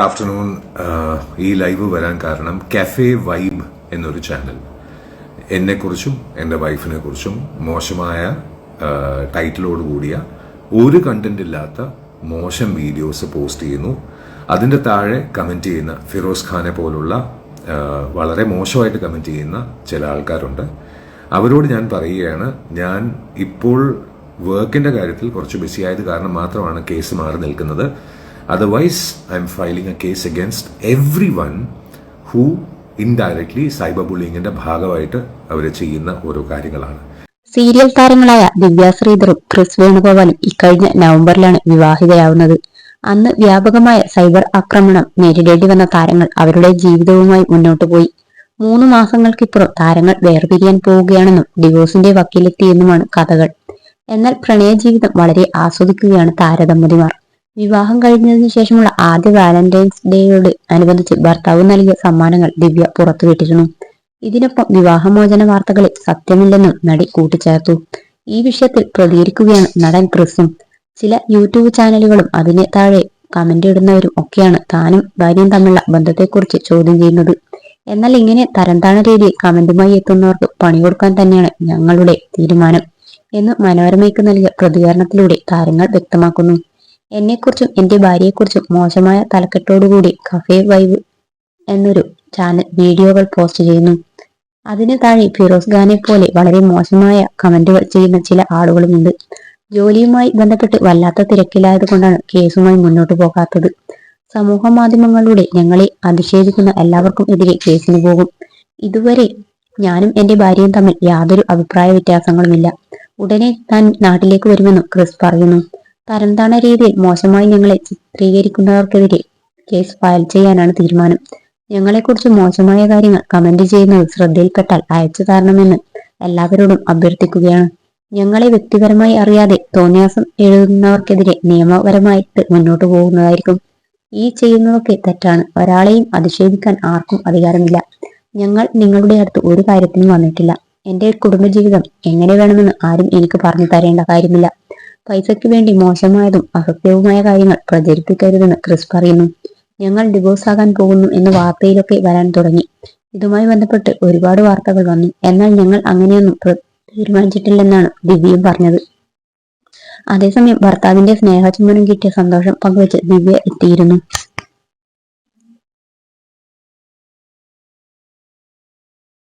Afternoon ഈ live വരാൻ കാരണം കഫേ വൈബ് എന്നൊരു ചാനൽ എന്നെക്കുറിച്ചും എന്റെ വൈഫിനെ കുറിച്ചും മോശമായ ടൈറ്റിലോട് കൂടിയ ഒരു കണ്ടന്റ് ഇല്ലാത്ത മോശം വീഡിയോസ് പോസ്റ്റ് ചെയ്യുന്നു. അതിന്റെ താഴെ കമന്റ് ചെയ്യുന്ന ഫിറോസ് ഖാനെ പോലുള്ള ആ, വളരെ മോശമായിട്ട് കമന്റ് ചെയ്യുന്ന ചില ആൾക്കാരുണ്ട്. അവരോട് ഞാൻ പറയുകയാണ് ഞാൻ ഇപ്പോൾ വർക്കിന്റെ കാര്യത്തിൽ കുറച്ച് ബിസി ആയത് കാരണം മാത്രമാണ് കേസ് മാറി നിൽക്കുന്നത്. I'm filing a case against everyone who indirectly cyber ബുള്ളിങ്ങിന്റെ ഭാഗമായിട്ട് അവർ ചെയ്യുന്ന ഓരോ കാര്യങ്ങളാണ്. സീരിയൽ താരങ്ങളായ ദിവ്യ ശ്രീധറും ക്രിസ് വേണുഗോപാലും ഇക്കഴിഞ്ഞ നവംബറിലാണ് വിവാഹിതയാവുന്നത്. അന്ന് വ്യാപകമായ സൈബർ ആക്രമണം നേരിടേണ്ടി വന്ന താരങ്ങൾ അവരുടെ ജീവിതവുമായി മുന്നോട്ട് പോയി. മൂന്ന് മാസങ്ങൾക്കിപ്പുറം താരങ്ങൾ വേർപിരിയാൻ പോവുകയാണെന്നും ഡിവോഴ്സിന്റെ വക്കീലെത്തിയെന്നുമാണ് കഥകൾ. എന്നാൽ പ്രണയ ജീവിതം വളരെ ആസ്വദിക്കുകയാണ് താരദമ്പതിമാർ. വിവാഹം കഴിഞ്ഞതിനു ശേഷമുള്ള ആദ്യ വാലന്റൈൻസ് ഡേയോട് അനുബന്ധിച്ച് ഭർത്താവ് നൽകിയ സമ്മാനങ്ങൾ ദിവ്യ പുറത്തുവിട്ടിരുന്നു ഇതിനൊപ്പം വിവാഹമോചന വാർത്തകളിൽ സത്യമില്ലെന്നും നടി കൂട്ടിച്ചേർത്തു. ഈ വിഷയത്തിൽ പ്രതികരിക്കുകയാണ് നടൻ ക്രിസും ചില യൂട്യൂബ് ചാനലുകളും അതിന് താഴെ കമന്റ് ഇടുന്നവരും ഒക്കെയാണ് താനും ഭാര്യയും തമ്മിലുള്ള ബന്ധത്തെക്കുറിച്ച് ചോദ്യം ചെയ്യുന്നത്. എന്നാൽ ഇങ്ങനെ തരംതാണ രീതിയിൽ കമന്റുമായി എത്തുന്നവർക്ക് പണി കൊടുക്കാൻ തന്നെയാണ് ഞങ്ങളുടെ തീരുമാനം എന്ന് മനോരമയ്ക്ക് നൽകിയ പ്രതികരണത്തിലൂടെ താരങ്ങൾ വ്യക്തമാക്കുന്നു. എന്നെക്കുറിച്ചും എന്റെ ഭാര്യയെക്കുറിച്ചും മോശമായ തലക്കെട്ടോടുകൂടി കഫേ വൈബ് എന്നൊരു ചാനൽ വീഡിയോകൾ പോസ്റ്റ് ചെയ്യുന്നു. അതിന് താഴെ ഫിറോസ് ഖാനെ പോലെ വളരെ മോശമായ കമന്റുകൾ ചെയ്യുന്ന ചില ആളുകളുമുണ്ട്. ജോലിയുമായി ബന്ധപ്പെട്ട് വല്ലാത്ത തിരക്കിലായതുകൊണ്ടാണ് കേസുമായി മുന്നോട്ട് പോകാത്തത്. സമൂഹ മാധ്യമങ്ങളിലൂടെ ഞങ്ങളെ അധിക്ഷേപിക്കുന്ന എല്ലാവർക്കും എതിരെ കേസിന് പോകും. ഇതുവരെ ഞാനും എന്റെ ഭാര്യയും തമ്മിൽ യാതൊരു അഭിപ്രായ വ്യത്യാസങ്ങളുമില്ല. ഉടനെ താൻ നാട്ടിലേക്ക് വരുമെന്നും ക്രിസ് പറയുന്നു. തരംതാണ രീതിയിൽ മോശമായി ഞങ്ങളെ ചിത്രീകരിക്കുന്നവർക്കെതിരെ കേസ് ഫയൽ ചെയ്യാനാണ് തീരുമാനം. ഞങ്ങളെക്കുറിച്ച് മോശമായ കാര്യങ്ങൾ കമന്റ് ചെയ്യുന്നത് ശ്രദ്ധയിൽപ്പെട്ടാൽ അയച്ചു തരണമെന്ന് എല്ലാവരോടും അഭ്യർത്ഥിക്കുകയാണ്. ഞങ്ങളെ വ്യക്തിപരമായി അറിയാതെ തോന്നിയാസം എഴുതുന്നവർക്കെതിരെ നിയമപരമായിട്ട് മുന്നോട്ട് പോകുന്നതായിരിക്കും. ഈ ചെയ്യുന്നതൊക്കെ തെറ്റാണ്. ഒരാളെയും അധിക്ഷേപിക്കാൻ ആർക്കും അധികാരമില്ല. ഞങ്ങൾ നിങ്ങളുടെ അടുത്ത് ഒരു കാര്യത്തിനും വന്നിട്ടില്ല. എന്റെ കുടുംബജീവിതം എങ്ങനെ വേണമെന്ന് ആരും എനിക്ക് പറഞ്ഞു തരേണ്ട കാര്യമില്ല. പൈസയ്ക്ക് വേണ്ടി മോശമായതും അസത്യവുമായ കാര്യങ്ങൾ പ്രചരിപ്പിക്കരുതെന്ന് ക്രിസ് പറയുന്നു. ഞങ്ങൾ ഡിവോഴ്സ് ആകാൻ പോകുന്നു എന്ന് വാർത്തയിലൊക്കെ വരാൻ തുടങ്ങി. ഇതുമായി ബന്ധപ്പെട്ട് ഒരുപാട് വാർത്തകൾ വന്നു. എന്നാൽ ഞങ്ങൾ അങ്ങനെയൊന്നും തീരുമാനിച്ചിട്ടില്ലെന്നാണ് ദിവ്യയും പറഞ്ഞത്. അതേസമയം ഭർത്താവിന്റെ സ്നേഹചുംബനം കിട്ടിയ സന്തോഷം പങ്കുവച്ച് ദിവ്യ എത്തിയിരുന്നു.